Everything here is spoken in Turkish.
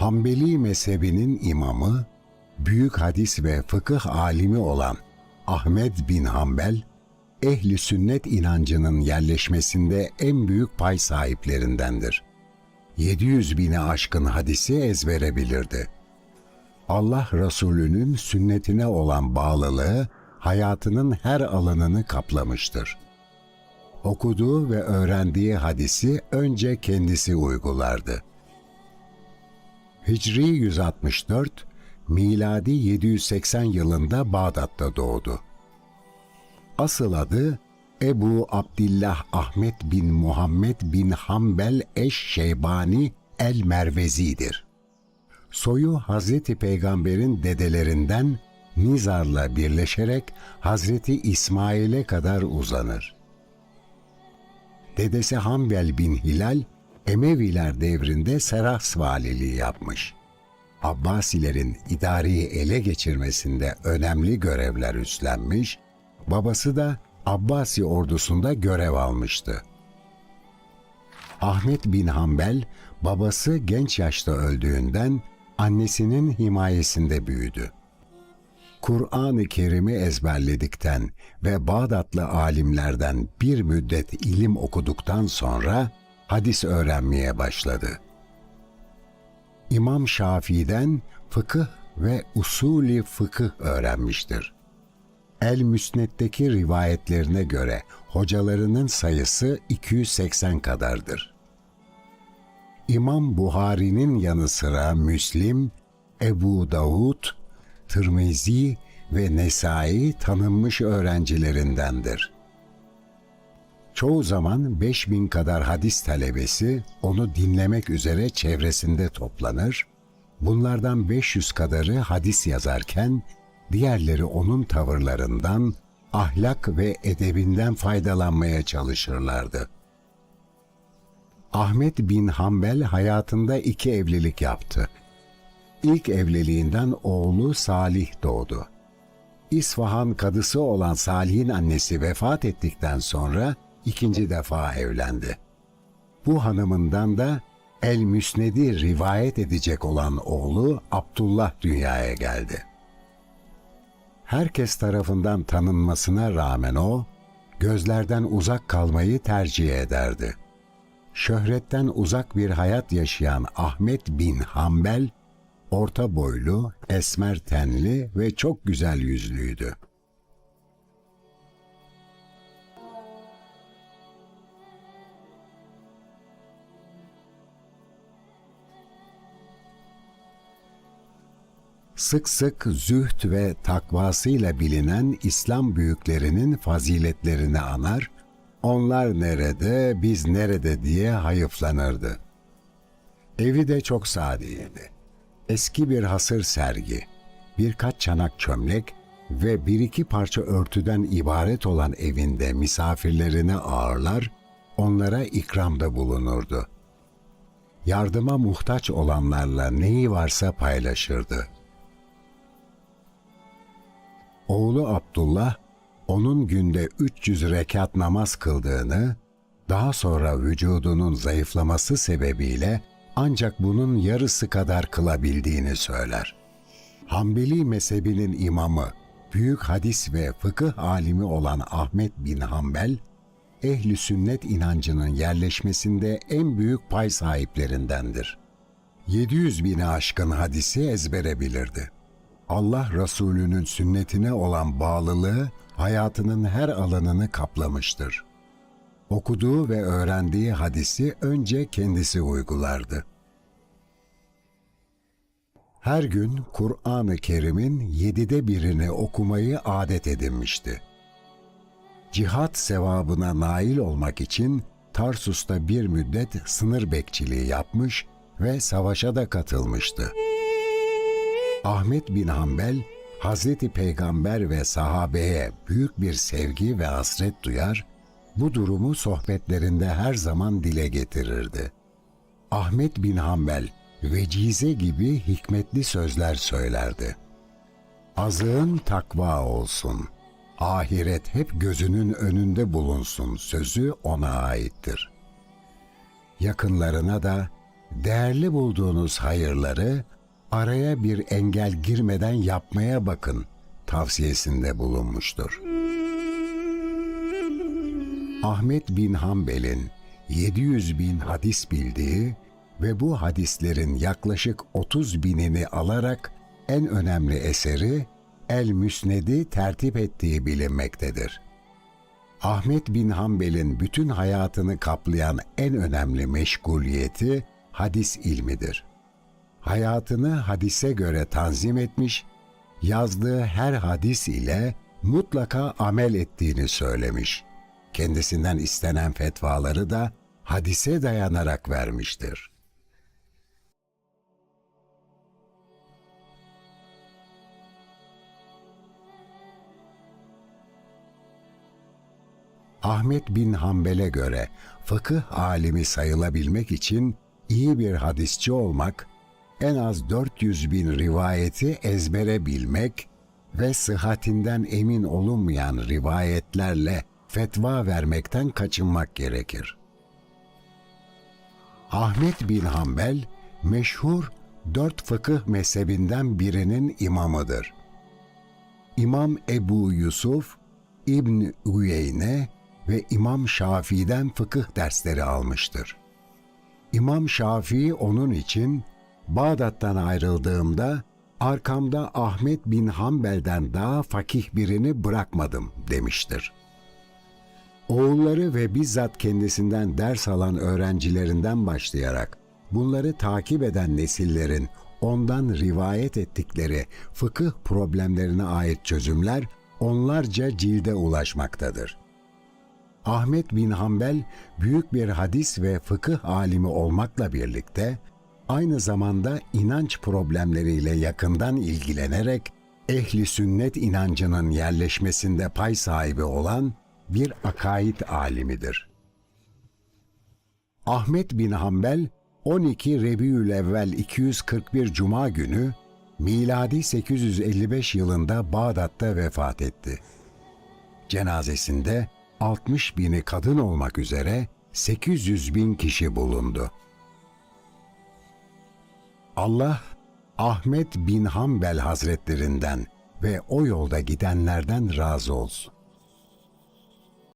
Hanbeli mezhebinin imamı, büyük hadis ve fıkıh alimi olan Ahmed bin Hanbel, ehli sünnet inancının yerleşmesinde en büyük pay sahiplerindendir. 700 bini aşkın hadisi ezbere bilirdi. Allah Resulü'nün sünnetine olan bağlılığı hayatının her alanını kaplamıştır. Okuduğu ve öğrendiği hadisi önce kendisi uygulardı. Hicri 164, miladi 780 yılında Bağdat'ta doğdu. Asıl adı Ebu Abdillah Ahmet bin Muhammed bin Hanbel eş-Şeybani el-Mervezi'dir. Soyu Hazreti Peygamber'in dedelerinden Nizar'la birleşerek Hazreti İsmail'e kadar uzanır. Dedesi Hanbel bin Hilal, Emeviler devrinde Seras valiliği yapmış. Abbasilerin idariyi ele geçirmesinde önemli görevler üstlenmiş, babası da Abbasi ordusunda görev almıştı. Ahmet bin Hanbel, babası genç yaşta öldüğünden annesinin himayesinde büyüdü. Kur'an-ı Kerim'i ezberledikten ve Bağdatlı alimlerden bir müddet ilim okuduktan sonra hadis öğrenmeye başladı. İmam Şafii'den fıkıh ve usulü fıkıh öğrenmiştir. El-Müsned'deki rivayetlerine göre hocalarının sayısı 280 kadardır. İmam Buhari'nin yanı sıra Müslim, Ebu Davud, Tirmizi ve Nesai tanınmış öğrencilerindendir. Çoğu zaman 5000 kadar hadis talebesi onu dinlemek üzere çevresinde toplanır, bunlardan 500 kadarı hadis yazarken diğerleri onun tavırlarından, ahlak ve edebinden faydalanmaya çalışırlardı. Ahmet bin Hanbel hayatında iki evlilik yaptı. İlk evliliğinden oğlu Salih doğdu. İsfahan kadısı olan Salih'in annesi vefat ettikten sonra ikinci defa evlendi. Bu hanımından da El Müsned'i rivayet edecek olan oğlu Abdullah dünyaya geldi. Herkes tarafından tanınmasına rağmen o, gözlerden uzak kalmayı tercih ederdi. Şöhretten uzak bir hayat yaşayan Ahmet bin Hanbel, orta boylu, esmer tenli ve çok güzel yüzlüydü. Sık sık zühd ve takvasıyla bilinen İslam büyüklerinin faziletlerini anar, onlar nerede, biz nerede diye hayıflanırdı. Evi de çok sadeydi. Eski bir hasır sergi, birkaç çanak çömlek ve bir iki parça örtüden ibaret olan evinde misafirlerini ağırlar, onlara ikramda bulunurdu. Yardıma muhtaç olanlarla neyi varsa paylaşırdı. Oğlu Abdullah, onun günde 300 rekat namaz kıldığını, daha sonra vücudunun zayıflaması sebebiyle ancak bunun yarısı kadar kılabildiğini söyler. Hanbeli mezhebinin imamı, büyük hadis ve fıkıh alimi olan Ahmet bin Hanbel, ehli sünnet inancının yerleşmesinde en büyük pay sahiplerindendir. 700 bini aşkın hadisi ezbere bilirdi. Allah Resulü'nün sünnetine olan bağlılığı hayatının her alanını kaplamıştır. Okuduğu ve öğrendiği hadisi önce kendisi uygulardı. Her gün Kur'an-ı Kerim'in yedide birini okumayı adet edinmişti. Cihat sevabına nail olmak için Tarsus'ta bir müddet sınır bekçiliği yapmış ve savaşa da katılmıştı. Ahmet bin Hanbel, Hazreti Peygamber ve sahabeye büyük bir sevgi ve hasret duyar, bu durumu sohbetlerinde her zaman dile getirirdi. Ahmet bin Hanbel, vecize gibi hikmetli sözler söylerdi. Azığın takva olsun, ahiret hep gözünün önünde bulunsun sözü ona aittir. Yakınlarına da değerli bulduğunuz hayırları araya bir engel girmeden yapmaya bakın tavsiyesinde bulunmuştur. Ahmet bin Hanbel'in 700 bin hadis bildiği ve bu hadislerin yaklaşık 30 binini alarak en önemli eseri El Müsned'i tertip ettiği bilinmektedir. Ahmet bin Hanbel'in bütün hayatını kaplayan en önemli meşguliyeti hadis ilmidir. Hayatını hadise göre tanzim etmiş, yazdığı her hadis ile mutlaka amel ettiğini söylemiş. Kendisinden istenen fetvaları da hadise dayanarak vermiştir. Ahmet bin Hanbel'e göre fıkıh alimi sayılabilmek için iyi bir hadisçi olmak, en az 400 bin rivayeti ezbere bilmek ve sıhhatinden emin olunmayan rivayetlerle fetva vermekten kaçınmak gerekir. Ahmet bin Hanbel, meşhur dört fıkıh mezhebinden birinin imamıdır. İmam Ebu Yusuf, İbn Uyeyne ve İmam Şafii'den fıkıh dersleri almıştır. İmam Şafii onun için Bağdat'tan ayrıldığımda arkamda Ahmet bin Hanbel'den daha fakih birini bırakmadım demiştir. Oğulları ve bizzat kendisinden ders alan öğrencilerinden başlayarak bunları takip eden nesillerin ondan rivayet ettikleri fıkıh problemlerine ait çözümler onlarca cilde ulaşmaktadır. Ahmet bin Hanbel büyük bir hadis ve fıkıh alimi olmakla birlikte aynı zamanda inanç problemleriyle yakından ilgilenerek ehli sünnet inancının yerleşmesinde pay sahibi olan bir akaid alimidir. Ahmet bin Hanbel 12 Rebiülevvel 241 Cuma günü miladi 855 yılında Bağdat'ta vefat etti. Cenazesinde 60 bini kadın olmak üzere 800 bin kişi bulundu. Allah Ahmet bin Hanbel Hazretlerinden ve o yolda gidenlerden razı olsun.